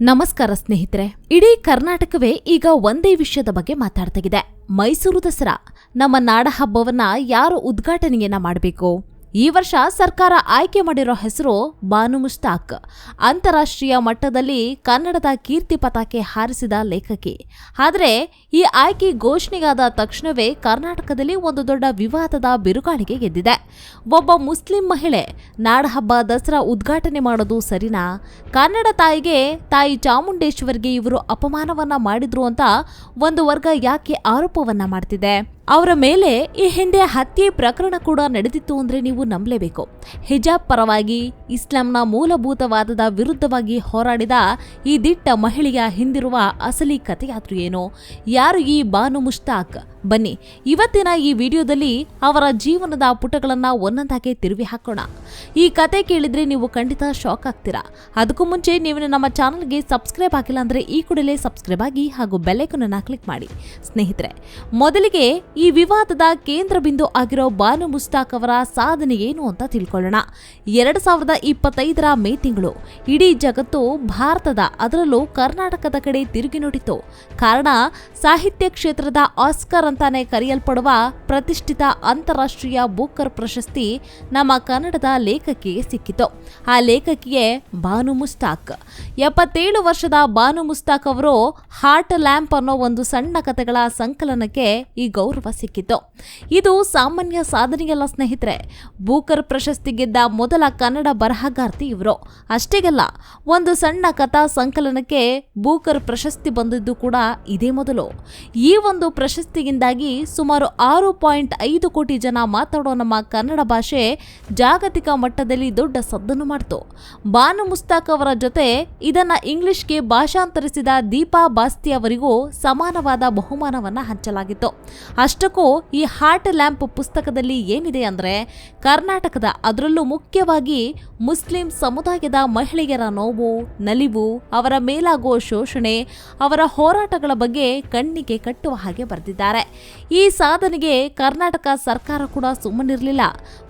ನಮಸ್ಕಾರ ಸ್ನೇಹಿತರೆ. ಇಡೀ ಕರ್ನಾಟಕವೇ ಈಗ ಒಂದೇ ವಿಷಯದ ಬಗ್ಗೆ ಮಾತಾಡ್ತಾಗಿದೆ ಮೈಸೂರು ದಸರಾ. ನಮ್ಮ ನಾಡ ಹಬ್ಬವನ್ನ ಯಾರು ಉದ್ಘಾಟನೆಯನ್ನ ಮಾಡಬೇಕು? ಈ ವರ್ಷ ಸರ್ಕಾರ ಆಯ್ಕೆ ಮಾಡಿರೋ ಹೆಸರು ಬಾನು ಮುಷ್ತಾಕ್ ಅಂತಾರಾಷ್ಟ್ರೀಯ ಮಟ್ಟದಲ್ಲಿ ಕನ್ನಡದ ಕೀರ್ತಿ ಪತಾಕೆ ಹಾರಿಸಿದ ಲೇಖಕಿ. ಆದರೆ ಈ ಆಯ್ಕೆ ಘೋಷಣೆಗಾದ ತಕ್ಷಣವೇ ಕರ್ನಾಟಕದಲ್ಲಿ ಒಂದು ದೊಡ್ಡ ವಿವಾದದ ಬಿರುಗಾಳಿಗೆ ಗೆದ್ದಿದೆ ಒಬ್ಬ ಮುಸ್ಲಿಂ ಮಹಿಳೆ ನಾಡಹಬ್ಬ ದಸರಾ ಉದ್ಘಾಟನೆ ಮಾಡೋದು ಸರಿನಾ? ಕನ್ನಡ ತಾಯಿಗೆ ತಾಯಿ ಚಾಮುಂಡೇಶ್ವರಿಗೆ ಇವರು ಅಪಮಾನವನ್ನ ಮಾಡಿದ್ರು ಅಂತ ಒಂದು ವರ್ಗ ಯಾಕೆ ಆರೋಪವನ್ನ ಮಾಡ್ತಿದೆ? ಅವರ ಮೇಲೆ ಈ ಹಿಂದೆ ಹತ್ಯೆ ಪ್ರಕರಣ ಕೂಡ ನಡೆದಿತ್ತು ಅಂದ್ರೆ ನೀವು ನಂಬಲೇಬೇಕು. ಹಿಜಾಬ್ ಪರವಾಗಿ ಇಸ್ಲಾಂನ ಮೂಲಭೂತವಾದದ ವಿರುದ್ಧವಾಗಿ ಹೋರಾಡಿದ ಈ ದಿಟ್ಟ ಮಹಿಳೆಯ ಹಿಂದಿರುವ ಅಸಲಿ ಕಥೆಯಾದ್ರೂ ಏನು? ಯಾರು ಈ ಬಾನು ಮುಷ್ತಾಕ್? ಬನ್ನಿ, ಇವತ್ತಿನ ಈ ವಿಡಿಯೋದಲ್ಲಿ ಅವರ ಜೀವನದ ಪುಟಗಳನ್ನ ಒಂದೊಂದಾಗಿ ತಿರುವಿ ಹಾಕೋಣ. ಈ ಕತೆ ಕೇಳಿದ್ರೆ ನೀವು ಖಂಡಿತ ಶಾಕ್ ಆಗ್ತೀರಾ. ಅದಕ್ಕೂ ಮುಂಚೆ ನೀವು ನಮ್ಮ ಚಾನಲ್ಗೆ ಸಬ್ಸ್ಕ್ರೈಬ್ ಆಗಿಲ್ಲ ಅಂದ್ರೆ ಈ ಕೂಡಲೇ ಸಬ್ಸ್ಕ್ರೈಬ್ ಆಗಿ ಹಾಗೂ ಬೆಲ್ಲೈಕನ್ನ ಕ್ಲಿಕ್ ಮಾಡಿ. ಸ್ನೇಹಿತರೆ, ಮೊದಲಿಗೆ ಈ ವಿವಾದದ ಕೇಂದ್ರ ಬಿಂದು ಆಗಿರೋ ಬಾನು ಮುಸ್ತಾಕ್ ಅವರ ಸಾಧನೆ ಏನು ಅಂತ ತಿಳ್ಕೊಳ್ಳೋಣ. ಎರಡು ಸಾವಿರದ ಇಪ್ಪತ್ತೈದರ ಮೇ ತಿಂಗಳು, ಇಡೀ ಜಗತ್ತು ಭಾರತದ ಅದರಲ್ಲೂ ಕರ್ನಾಟಕದ ಕಡೆ ತಿರುಗಿ ನೋಡಿತು ಕಾರಣ, ಸಾಹಿತ್ಯ ಕ್ಷೇತ್ರದ ಆಸ್ಕರ್ ಅಂತಾನೆ ಕರೆಯಲ್ಪಡುವ ಪ್ರತಿಷ್ಠಿತ ಅಂತಾರಾಷ್ಟ್ರೀಯ ಬೂಕರ್ ಪ್ರಶಸ್ತಿ ನಮ್ಮ ಕನ್ನಡದ ಲೇಖಕಿಗೆ ಸಿಕ್ಕಿತು. ಆ ಲೇಖಕಿಗೆ ಬಾನು ಮುಸ್ತಾಕ್. ಎಪ್ಪತ್ತೇಳು ವರ್ಷದ ಬಾನು ಮುಸ್ತಾಕ್ ಅವರು ಹಾರ್ಟ್ ಲ್ಯಾಂಪ್ ಅನ್ನೋ ಒಂದು ಸಣ್ಣ ಕಥೆಗಳ ಸಂಕಲನಕ್ಕೆ ಈ ಗೌರವ ಸಿಕ್ಕಿತು. ಇದು ಸಾಮಾನ್ಯ ಸಾಧನೆಯಲ್ಲ ಸ್ನೇಹಿತರೆ. ಬೂಕರ್ ಪ್ರಶಸ್ತಿ ಗೆದ್ದ ಮೊದಲ ಕನ್ನಡ ಬರಹಗಾರ್ತಿ ಇವರು. ಅಷ್ಟೇಗಲ್ಲ, ಒಂದು ಸಣ್ಣ ಕಥಾ ಸಂಕಲನಕ್ಕೆ ಬೂಕರ್ ಪ್ರಶಸ್ತಿ ಬಂದಿದ್ದು ಕೂಡ ಇದೇ ಮೊದಲು. ಈ ಒಂದು ಪ್ರಶಸ್ತಿಯಿಂದಾಗಿ ಸುಮಾರು ಆರು ಪಾಯಿಂಟ್ ಐದು ಕೋಟಿ ಜನ ಮಾತಾಡೋ ನಮ್ಮ ಕನ್ನಡ ಭಾಷೆ ಜಾಗತಿಕ ಮಟ್ಟದಲ್ಲಿ ದೊಡ್ಡ ಸದ್ದನ್ನು ಮಾಡಿತು. ಬಾನು ಮುಸ್ತಾಕ್ ಅವರ ಜೊತೆ ಇದನ್ನ ಇಂಗ್ಲಿಷ್ಗೆ ಭಾಷಾಂತರಿಸಿದ ದೀಪಾ ಬಾಸ್ತಿ ಅವರಿಗೂ ಸಮಾನವಾದ ಬಹುಮಾನವನ್ನು ಹಂಚಲಾಗಿತ್ತು. ಅಷ್ಟಕ್ಕೂ ಈ ಹಾರ್ಟ್ ಲ್ಯಾಂಪ್ ಪುಸ್ತಕದಲ್ಲಿ ಏನಿದೆ ಅಂದರೆ ಕರ್ನಾಟಕದ ಅದರಲ್ಲೂ ಮುಖ್ಯವಾಗಿ ಮುಸ್ಲಿಂ ಸಮುದಾಯದ ಮಹಿಳೆಯರ ನೋವು, ನಲಿವು, ಅವರ ಮೇಲಾಗುವ ಶೋಷಣೆ, ಅವರ ಹೋರಾಟಗಳ ಬಗ್ಗೆ ಕಣ್ಣಿಗೆ ಕಟ್ಟುವ ಹಾಗೆ ಬರೆದಿದ್ದಾರೆ. ಈ ಸಾಧನೆಗೆ ಕರ್ನಾಟಕ ಸರ್ಕಾರ ಕೂಡ ಸುಮ್ಮನಿರಲಿಲ್ಲ.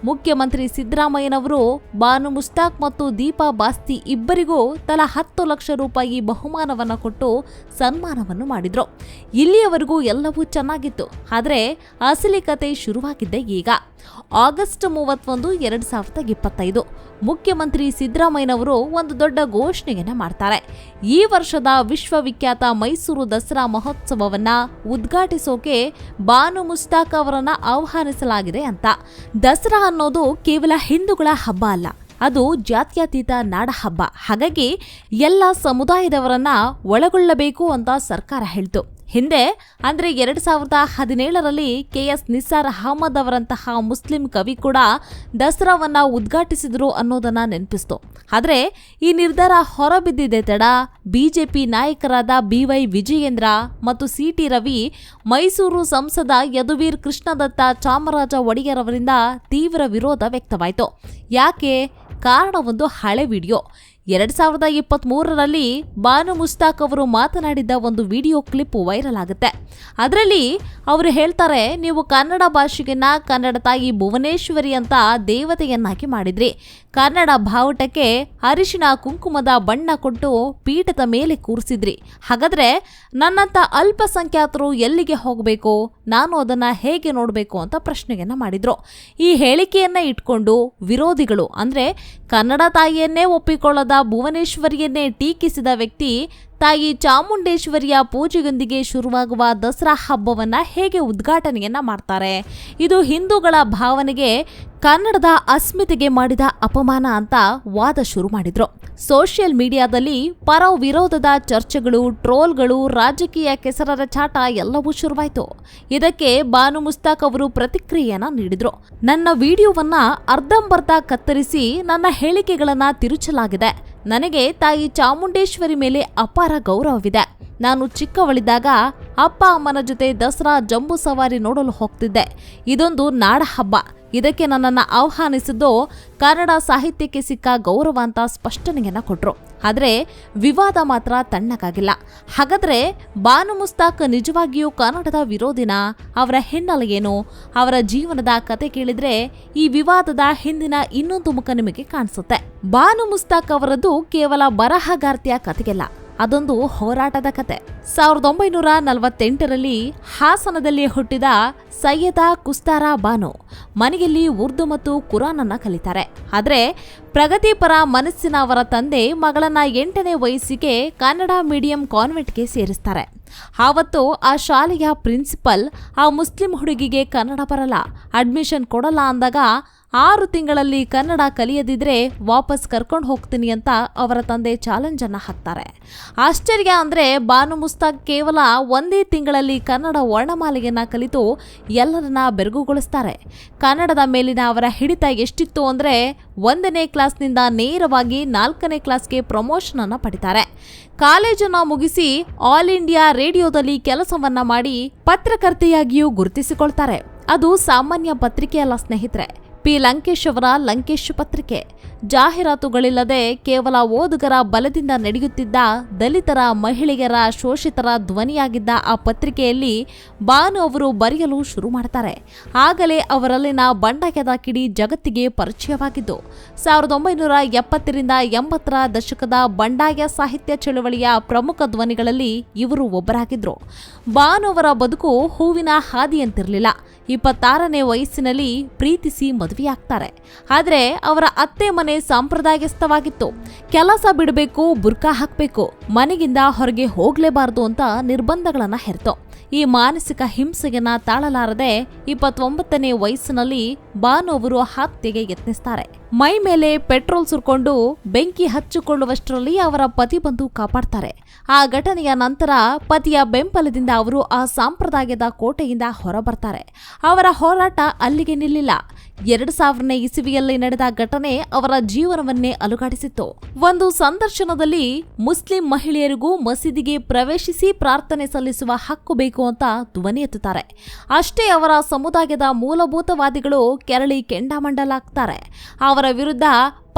ಮುಖ್ಯಮಂತ್ರಿ ಸಿದ್ದರಾಮಯ್ಯನವರು ಬಾನು ಮುಸ್ತಾಕ್ ಮತ್ತು ದೀಪಾ ಬಾಸ್ತಿ ಇಬ್ಬರಿಗೂ ತಲಾ ಹತ್ತು ಲಕ್ಷ ರೂಪಾಯಿ ಬಹುಮಾನವನ್ನು ಕೊಟ್ಟು ಸನ್ಮಾನವನ್ನು ಮಾಡಿದ್ರು. ಇಲ್ಲಿಯವರೆಗೂ ಎಲ್ಲವೂ ಚೆನ್ನಾಗಿತ್ತು. ಆದರೆ ಅಸಲಿ ಕತೆ ಶುರುವಾಗಿದ್ದೆ ಈಗ. ಆಗಸ್ಟ್ ಮೂವತ್ತೊಂದು, ಎರಡ್ ಸಾವಿರದ ಇಪ್ಪತ್ತೈದು. ಮುಖ್ಯಮಂತ್ರಿ ಸಿದ್ದರಾಮಯ್ಯನವರು ಒಂದು ದೊಡ್ಡ ಘೋಷಣೆಯನ್ನು ಮಾಡ್ತಾರೆ. ಈ ವರ್ಷದ ವಿಶ್ವವಿಖ್ಯಾತ ಮೈಸೂರು ದಸರಾ ಮಹೋತ್ಸವವನ್ನು ಉದ್ಘಾಟಿಸೋಕೆ ಬಾನು ಮುಸ್ತಾಕ್ ಅವರನ್ನ ಆಹ್ವಾನಿಸಲಾಗಿದೆ ಅಂತ. ದಸರಾ ಅನ್ನೋದು ಕೇವಲ ಹಿಂದೂಗಳ ಹಬ್ಬ ಅಲ್ಲ, ಅದು ಜಾತ್ಯತೀತ ನಾಡ ಹಬ್ಬ. ಹಾಗಾಗಿ ಎಲ್ಲ ಸಮುದಾಯದವರನ್ನ ಒಳಗೊಳ್ಳಬೇಕು ಅಂತ ಸರ್ಕಾರ ಹೇಳ್ತು. ಹಿಂದೆ, ಅಂದರೆ ಎರಡು ಸಾವಿರದ ಹದಿನೇಳರಲ್ಲಿ ಕೆ ಎಸ್ ನಿಸಾರ್ ಅಹಮದ್ ಅವರಂತಹ ಮುಸ್ಲಿಂ ಕವಿ ಕೂಡ ದಸರಾವನ್ನು ಉದ್ಘಾಟಿಸಿದರು ಅನ್ನೋದನ್ನು ನೆನಪಿಸ್ತು. ಆದರೆ, ಈ ನಿರ್ಧಾರ ಹೊರಬಿದ್ದಿದೆ ತಡ. ಬಿಜೆಪಿ ನಾಯಕರಾದ ಬಿವೈ ವಿಜಯೇಂದ್ರ ಮತ್ತು ಸಿ ಟಿ ರವಿ ಮೈಸೂರು ಸಂಸದ ಯದುವೀರ್ ಕೃಷ್ಣದತ್ತ ಚಾಮರಾಜ ಒಡೆಯರ್ ತೀವ್ರ ವಿರೋಧ ವ್ಯಕ್ತವಾಯಿತು. ಯಾಕೆ? ಕಾರಣ ಒಂದು ಹಳೆ ವಿಡಿಯೋ. ಎರಡ್ ಸಾವಿರದ ಇಪ್ಪತ್ತ್ ಮೂರರಲ್ಲಿ ಬಾನು ಮುಸ್ತಾಕ್ ಅವರು ಮಾತನಾಡಿದ್ದ ಒಂದು ವಿಡಿಯೋ ಕ್ಲಿಪ್ ವೈರಲ್ ಆಗುತ್ತೆ. ಅದರಲ್ಲಿ ಅವರು ಹೇಳ್ತಾರೆ, ನೀವು ಕನ್ನಡ ಭಾಷೆಗಿನ ಕನ್ನಡ ತಾಯಿ ಭುವನೇಶ್ವರಿ ಅಂತ ದೇವತೆಯನ್ನಾಗಿ ಮಾಡಿದ್ರಿ. ಕನ್ನಡ ಬಾವುಟಕ್ಕೆ ಅರಿಶಿನ ಕುಂಕುಮದ ಬಣ್ಣ ಕೊಟ್ಟು ಪೀಠದ ಮೇಲೆ ಕೂರಿಸಿದ್ರಿ. ಹಾಗಾದ್ರೆ ನನ್ನಂತ ಅಲ್ಪಸಂಖ್ಯಾತರು ಎಲ್ಲಿಗೆ ಹೋಗಬೇಕು? ನಾನು ಅದನ್ನ ಹೇಗೆ ನೋಡಬೇಕು? ಅಂತ ಪ್ರಶ್ನೆಯನ್ನ ಮಾಡಿದ್ರು. ಈ ಹೇಳಿಕೆಯನ್ನ ಇಟ್ಕೊಂಡು ವಿರೋಧಿಗಳು, ಅಂದ್ರೆ ಕನ್ನಡ ತಾಯಿಯನ್ನೇ ಒಪ್ಪಿಕೊಳ್ಳದ ಭುವನೇಶ್ವರಿಯನ್ನೇ ಟೀಕಿಸಿದ ವ್ಯಕ್ತಿ, ತಾಯಿ ಚಾಮುಂಡೇಶ್ವರಿಯ ಪೂಜೆಯೊಂದಿಗೆ ಶುರುವಾಗುವ ದಸರಾ ಹಬ್ಬವನ್ನ ಹೇಗೆ ಉದ್ಘಾಟನೆಯನ್ನ ಮಾಡ್ತಾರೆ. ಇದು ಹಿಂದೂಗಳ ಭಾವನೆಗೆ ಕನ್ನಡದ ಅಸ್ಮಿತೆಗೆ ಮಾಡಿದ ಅಪಮಾನ ಅಂತ ವಾದ ಶುರು ಮಾಡಿದ್ರು. ಸೋಷಿಯಲ್ ಮೀಡಿಯಾದಲ್ಲಿ ಪರ ವಿರೋಧದ ಚರ್ಚೆಗಳು, ಟ್ರೋಲ್ಗಳು, ರಾಜಕೀಯ ಕೆಸರರ ಚಾಟ ಎಲ್ಲವೂ ಶುರುವಾಯಿತು. ಇದಕ್ಕೆ ಬಾನು ಮುಸ್ತಾಕ್ ಅವರು ಪ್ರತಿಕ್ರಿಯೆಯನ್ನ ನೀಡಿದ್ರು. ನನ್ನ ವಿಡಿಯೋವನ್ನ ಅರ್ಧಂಬರ್ಧ ಕತ್ತರಿಸಿ ನನ್ನ ಹೇಳಿಕೆಗಳನ್ನ ತಿರುಚಲಾಗಿದೆ. ನನಗೆ ತಾಯಿ ಚಾಮುಂಡೇಶ್ವರಿ ಮೇಲೆ ಅಪಾರ ಗೌರವವಿದೆ. ನಾನು ಚಿಕ್ಕವಳಿದ್ದಾಗ ಅಪ್ಪ ಅಮ್ಮನ ಜೊತೆ ದಸರಾ ಜಂಬೂ ಸವಾರಿ ನೋಡಲು ಹೋಗ್ತಿದ್ದೆ. ಇದೊಂದು ನಾಡ ಹಬ್ಬ ಇದಕ್ಕೆ ನನ್ನನ್ನು ಆಹ್ವಾನಿಸಿದ್ದು ಕನ್ನಡ ಸಾಹಿತ್ಯಕ್ಕೆ ಸಿಕ್ಕ ಗೌರವ ಅಂತ ಸ್ಪಷ್ಟನೆಯನ್ನು ಕೊಟ್ಟರು ಆದರೆ ವಿವಾದ ಮಾತ್ರ ತಣ್ಣಗಾಗಿಲ್ಲ. ಹಾಗಾದರೆ ಬಾನು ಮುಸ್ತಾಕ್ ನಿಜವಾಗಿಯೂ ಕನ್ನಡದ ವಿರೋಧಿನ? ಅವರ ಹಿನ್ನೆಲೆ ಅವರ ಜೀವನದ ಕತೆ ಕೇಳಿದರೆ ಈ ವಿವಾದದ ಹಿಂದಿನ ಇನ್ನೊಂದು ಮುಖ ನಿಮಗೆ ಕಾಣಿಸುತ್ತೆ. ಬಾನು ಮುಸ್ತಾಕ್ ಅವರದ್ದು ಕೇವಲ ಬರಹಗಾರ್ತಿಯ ಕಥೆಗೆಲ್ಲ ಅದೊಂದು ಹೋರಾಟದ ಕತೆ. ಸಾವಿರದ ಒಂಬೈನೂರ ನಲವತ್ತೆಂಟರಲ್ಲಿ ಹಾಸನದಲ್ಲಿ ಹುಟ್ಟಿದ ಸೈಯದ ಕುಸ್ತಾರ ಬಾನು ಮನೆಯಲ್ಲಿ ಉರ್ದು ಮತ್ತು ಕುರಾನನ್ನ ಕಲಿತಾರೆ. ಆದರೆ ಪ್ರಗತಿಪರ ಮನಸ್ಸಿನ ಅವರ ತಂದೆ ಮಗಳನ್ನ ಎಂಟನೇ ವಯಸ್ಸಿಗೆ ಕನ್ನಡ ಮೀಡಿಯಂ ಕಾನ್ವೆಂಟ್ಗೆ ಸೇರಿಸ್ತಾರೆ. ಆವತ್ತು ಆ ಶಾಲೆಯ ಪ್ರಿನ್ಸಿಪಲ್ ಆ ಮುಸ್ಲಿಂ ಹುಡುಗಿಗೆ ಕನ್ನಡ ಬರಲ್ಲ, ಅಡ್ಮಿಷನ್ ಕೊಡಲ್ಲ ಅಂದಾಗ ಆರು ತಿಂಗಳಲ್ಲಿ ಕನ್ನಡ ಕಲಿಯದಿದ್ರೆ ವಾಪಸ್ ಕರ್ಕೊಂಡು ಹೋಗ್ತೀನಿ ಅಂತ ಅವರ ತಂದೆ ಚಾಲೆಂಜ್ ಅನ್ನ ಹಾಕ್ತಾರೆ. ಆಶ್ಚರ್ಯ ಅಂದ್ರೆ ಬಾನು ಮುಸ್ತಾಕ್ ಕೇವಲ ಒಂದೇ ತಿಂಗಳಲ್ಲಿ ಕನ್ನಡ ವರ್ಣಮಾಲೆಯನ್ನ ಕಲಿತು ಎಲ್ಲರನ್ನ ಬೆರಗುಗೊಳಿಸ್ತಾರೆ. ಕನ್ನಡದ ಮೇಲಿನ ಅವರ ಹಿಡಿತ ಎಷ್ಟಿತ್ತು ಅಂದ್ರೆ ಒಂದನೇ ಕ್ಲಾಸ್ನಿಂದ ನೇರವಾಗಿ ನಾಲ್ಕನೇ ಕ್ಲಾಸ್ಗೆ ಪ್ರಮೋಷನ್ ಅನ್ನ ಪಡಿತಾರೆ. ಕಾಲೇಜನ್ನು ಮುಗಿಸಿ ಆಲ್ ಇಂಡಿಯಾ ರೇಡಿಯೋದಲ್ಲಿ ಕೆಲಸವನ್ನ ಮಾಡಿ ಪತ್ರಕರ್ತೆಯಾಗಿಯೂ ಗುರುತಿಸಿಕೊಳ್ತಾರೆ. ಅದು ಸಾಮಾನ್ಯ ಪತ್ರಿಕೆ ಅಲ್ಲ ಸ್ನೇಹಿತರೆ. ಪಿ ಲಂಕೇಶ್ ಅವರ ಲಂಕೇಶ್ ಪತ್ರಿಕೆ. ಜಾಹೀರಾತುಗಳಿಲ್ಲದೆ ಕೇವಲ ಓದುಗರ ಬಲದಿಂದ ನಡೆಯುತ್ತಿದ್ದ ದಲಿತರ ಮಹಿಳೆಯರ ಶೋಷಿತರ ಧ್ವನಿಯಾಗಿದ್ದ ಆ ಪತ್ರಿಕೆಯಲ್ಲಿ ಬಾನು ಅವರು ಬರೆಯಲು ಶುರು ಮಾಡ್ತಾರೆ. ಆಗಲೇ ಅವರಲ್ಲಿನ ಬಂಡಾಯದ ಕಿಡಿ ಜಗತ್ತಿಗೆ ಪರಿಚಯವಾಗಿದ್ದು, ಸಾವಿರದ ಒಂಬೈನೂರ ಎಪ್ಪತ್ತರಿಂದ ಎಂಬತ್ತರ ದಶಕದ ಬಂಡಾಯ ಸಾಹಿತ್ಯ ಚಳವಳಿಯ ಪ್ರಮುಖ ಧ್ವನಿಗಳಲ್ಲಿ ಇವರು ಒಬ್ಬರಾಗಿದ್ದರು ಬಾನು ಅವರ ಬದುಕು ಹೂವಿನ ಹಾದಿಯಂತಿರಲಿಲ್ಲ. ಇಪ್ಪತ್ತಾರನೇ ವಯಸ್ಸಿನಲ್ಲಿ ಪ್ರೀತಿಸಿ ಮದುವೆಯಾಗ್ತಾರೆ. ಆದರೆ ಅವರ ಅತ್ತೆ ಮನೆ ಸಾಂಪ್ರದಾಯಸ್ಥವಾಗಿತ್ತು ಕೆಲಸ ಬಿಡಬೇಕು ಬುರ್ಕಾ ಹಾಕಬೇಕು, ಮನೆಗಿಂದ ಹೊರಗೆ ಹೋಗಲೇಬಾರದು ಅಂತ ನಿರ್ಬಂಧಗಳನ್ನು ಹೆರ್ತು. ಈ ಮಾನಸಿಕ ಹಿಂಸೆಯನ್ನ ತಾಳಲಾರದೆ ಇಪ್ಪತ್ತೊಂಬತ್ತನೇ ವಯಸ್ಸಿನಲ್ಲಿ ಬಾನು ಅವರು ಹತ್ಯೆಗೆ ಯತ್ನಿಸ್ತಾರೆ. ಮೈ ಮೇಲೆ ಪೆಟ್ರೋಲ್ ಸುರ್ಕೊಂಡು ಬೆಂಕಿ ಹಚ್ಚಿಕೊಳ್ಳುವಷ್ಟರಲ್ಲಿ ಅವರ ಪತಿ ಬಂದು ಕಾಪಾಡ್ತಾರೆ. ಆ ಘಟನೆಯ ನಂತರ ಪತಿಯ ಬೆಂಬಲದಿಂದ ಅವರು ಆ ಸಾಂಪ್ರದಾಯದ ಕೋಟೆಯಿಂದ ಹೊರಬರ್ತಾರೆ. ಅವರ ಹೋರಾಟ ಅಲ್ಲಿಗೆ ನಿಲ್ಲಿಲ್ಲ. ಎರಡು ಸಾವಿರನೇ ಇಸವಿಯಲ್ಲಿ ನಡೆದ ಘಟನೆ ಅವರ ಜೀವನವನ್ನೇ ಅಲುಗಾಡಿಸಿತ್ತು. ಒಂದು ಸಂದರ್ಶನದಲ್ಲಿ ಮುಸ್ಲಿಂ ಮಹಿಳೆಯರಿಗೂ ಮಸೀದಿಗೆ ಪ್ರವೇಶಿಸಿ ಪ್ರಾರ್ಥನೆ ಸಲ್ಲಿಸುವ ಹಕ್ಕು ಬೇಕು ಅಂತ ಧ್ವನಿ ಎತ್ತುತ್ತಾರೆ. ಅಷ್ಟೇ ಅವರ ಸಮುದಾಯದ ಮೂಲಭೂತವಾದಿಗಳು ಕೆರಳಿ ಕೆಂಡಾಮಂಡಲಾಗ್ತಾರೆ. ಅವರ ವಿರುದ್ಧ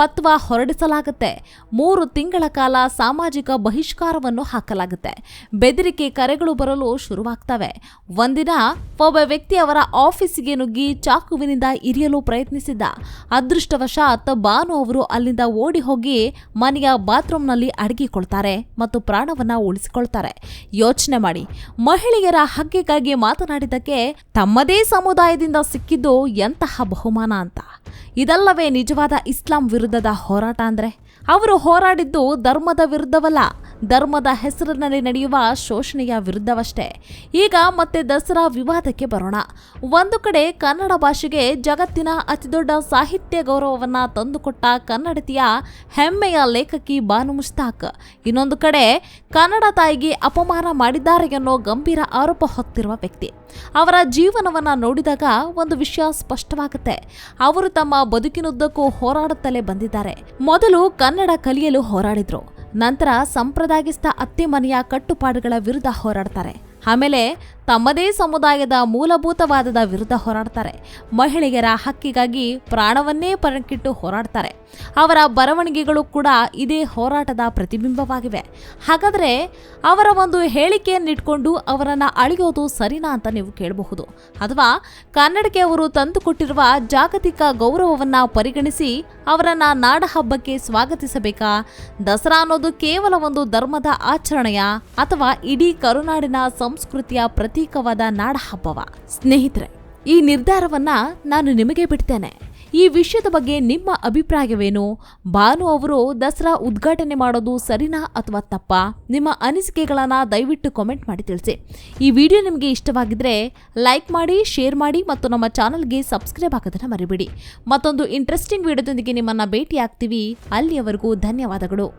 ಪತ್ವ ಹೊರಡಿಸಲಾಗುತ್ತೆ. ಮೂರು ತಿಂಗಳ ಕಾಲ ಸಾಮಾಜಿಕ ಬಹಿಷ್ಕಾರವನ್ನು ಹಾಕಲಾಗುತ್ತೆ. ಬೆದರಿಕೆ ಕರೆಗಳು ಬರಲು ಶುರುವಾಗ್ತವೆ. ಒಂದಿನ ಒಬ್ಬ ವ್ಯಕ್ತಿ ಅವರ ಆಫೀಸಿಗೆ ನುಗ್ಗಿ ಚಾಕುವಿನಿಂದ ಇರಿಯಲು ಪ್ರಯತ್ನಿಸಿದ್ದ. ಅದೃಷ್ಟವಶಾತ್ ಬಾನು ಅವರು ಅಲ್ಲಿಂದ ಓಡಿ ಹೋಗಿ ಮನೆಯ ಬಾತ್ರೂಮ್ನಲ್ಲಿ ಅಡಗಿಕೊಳ್ತಾರೆ ಮತ್ತು ಪ್ರಾಣವನ್ನ ಉಳಿಸಿಕೊಳ್ತಾರೆ. ಯೋಚನೆ ಮಾಡಿ. ಮಹಿಳೆಯರ ಹಕ್ಕಿಗಾಗಿ ಮಾತನಾಡಿದ್ದಕ್ಕೆ ತಮ್ಮದೇ ಸಮುದಾಯದಿಂದ ಸಿಕ್ಕಿದ್ದು ಎಂತಹ ಬಹುಮಾನ ಅಂತ. ಇದಲ್ಲವೇ ನಿಜವಾದ ಇಸ್ಲಾಂ ವಿರುದ್ಧದ ಹೋರಾಟ ಅಂದ್ರೆ? ಅವರು ಹೋರಾಡಿದ್ದು ಧರ್ಮದ ವಿರುದ್ಧವಲ್ಲ. ಧರ್ಮದ ಹೆಸರಿನಲ್ಲಿ ನಡೆಯುವ ಶೋಷಣೆಯ ವಿರುದ್ಧವಷ್ಟೇ. ಈಗ ಮತ್ತೆ ದಸರಾ ವಿವಾದಕ್ಕೆ ಬರೋಣ. ಒಂದು ಕಡೆ ಕನ್ನಡ ಭಾಷೆಗೆ ಜಗತ್ತಿನ ಅತಿದೊಡ್ಡ ಸಾಹಿತ್ಯ ಗೌರವವನ್ನು ತಂದುಕೊಟ್ಟ ಕನ್ನಡತಿಯ ಹೆಮ್ಮೆಯ ಲೇಖಕಿ ಬಾನು ಮುಸ್ತಾಕ್. ಇನ್ನೊಂದು ಕಡೆ ಕನ್ನಡ ತಾಯಿಗೆ ಅಪಮಾನ ಮಾಡಿದ್ದಾರೆ ಎನ್ನೋ ಗಂಭೀರ ಆರೋಪ ಹೊತ್ತಿರುವ ವ್ಯಕ್ತಿ. ಅವರ ಜೀವನವನ್ನು ನೋಡಿದಾಗ ಒಂದು ವಿಷಯ ಸ್ಪಷ್ಟವಾಗುತ್ತೆ. ಅವರು ತಮ್ಮ ಬದುಕಿನುದ್ದಕ್ಕೂ ಹೋರಾಡುತ್ತಲೇ ಬಂದಿದ್ದಾರೆ. ಮೊದಲು ಕನ್ನಡ ಕಲಿಯಲು ಹೋರಾಡಿದ್ರು. ನಂತರ ಸಂಪ್ರದಾಯಸ್ಥ ಅತ್ತೆ ಮನೆಯ ಕಟ್ಟುಪಾಡುಗಳ ವಿರುದ್ಧ ಹೋರಾಡ್ತಾರೆ. ಆಮೇಲೆ ತಮ್ಮದೇ ಸಮುದಾಯದ ಮೂಲಭೂತವಾದದ ವಿರುದ್ಧ ಹೋರಾಡ್ತಾರೆ. ಮಹಿಳೆಯರ ಹಕ್ಕಿಗಾಗಿ ಪ್ರಾಣವನ್ನೇ ಪಣಕ್ಕಿಟ್ಟು ಹೋರಾಡ್ತಾರೆ. ಅವರ ಬರವಣಿಗೆಗಳು ಕೂಡ ಇದೇ ಹೋರಾಟದ ಪ್ರತಿಬಿಂಬವಾಗಿವೆ. ಹಾಗಾದರೆ ಅವರ ಒಂದು ಹೇಳಿಕೆಯನ್ನಿಟ್ಕೊಂಡು ಅವರನ್ನು ಅಳಿಯೋದು ಸರಿನಾ ಅಂತ ನೀವು ಕೇಳಬಹುದು. ಅಥವಾ ಕನ್ನಡಕ್ಕೆ ಅವರು ತಂದುಕೊಟ್ಟಿರುವ ಜಾಗತಿಕ ಗೌರವವನ್ನು ಪರಿಗಣಿಸಿ ಅವರನ್ನು ನಾಡ ಹಬ್ಬಕ್ಕೆ ಸ್ವಾಗತಿಸಬೇಕಾ? ದಸರಾ ಅನ್ನೋದು ಕೇವಲ ಒಂದು ಧರ್ಮದ ಆಚರಣೆಯ? ಅಥವಾ ಇಡೀ ಕರುನಾಡಿನ ಸಂಸ್ಕೃತಿಯ ಪ್ರತೀಕವಾದ ನಾಡ ಹಬ್ಬವ ಸ್ನೇಹಿತರೆ, ಈ ನಿರ್ಧಾರವನ್ನ ನಾನು ನಿಮಗೆ ಬಿಡ್ತೇನೆ. ಈ ವಿಷಯದ ಬಗ್ಗೆ ನಿಮ್ಮ ಅಭಿಪ್ರಾಯವೇನು? ಭಾನು ಅವರು ದಸರಾ ಉದ್ಘಾಟನೆ ಮಾಡೋದು ಸರಿನಾ ಅಥವಾ ತಪ್ಪಾ? ನಿಮ್ಮ ಅನಿಸಿಕೆಗಳನ್ನು ದಯವಿಟ್ಟು ಕಾಮೆಂಟ್ ಮಾಡಿ ತಿಳಿಸಿ. ಈ ವಿಡಿಯೋ ನಿಮಗೆ ಇಷ್ಟವಾಗಿದ್ರೆ ಲೈಕ್ ಮಾಡಿ, ಶೇರ್ ಮಾಡಿ ಮತ್ತು ನಮ್ಮ ಚಾನಲ್ಗೆ ಸಬ್ಸ್ಕ್ರೈಬ್ ಆಗೋದನ್ನು ಮರಿಬೇಡಿ. ಮತ್ತೊಂದು ಇಂಟ್ರೆಸ್ಟಿಂಗ್ ವಿಡಿಯೋದೊಂದಿಗೆ ನಿಮ್ಮನ್ನ ಭೇಟಿ ಆಗ್ತೀವಿ ಅಲ್ಲಿಯವರೆಗೂ ಧನ್ಯವಾದಗಳು.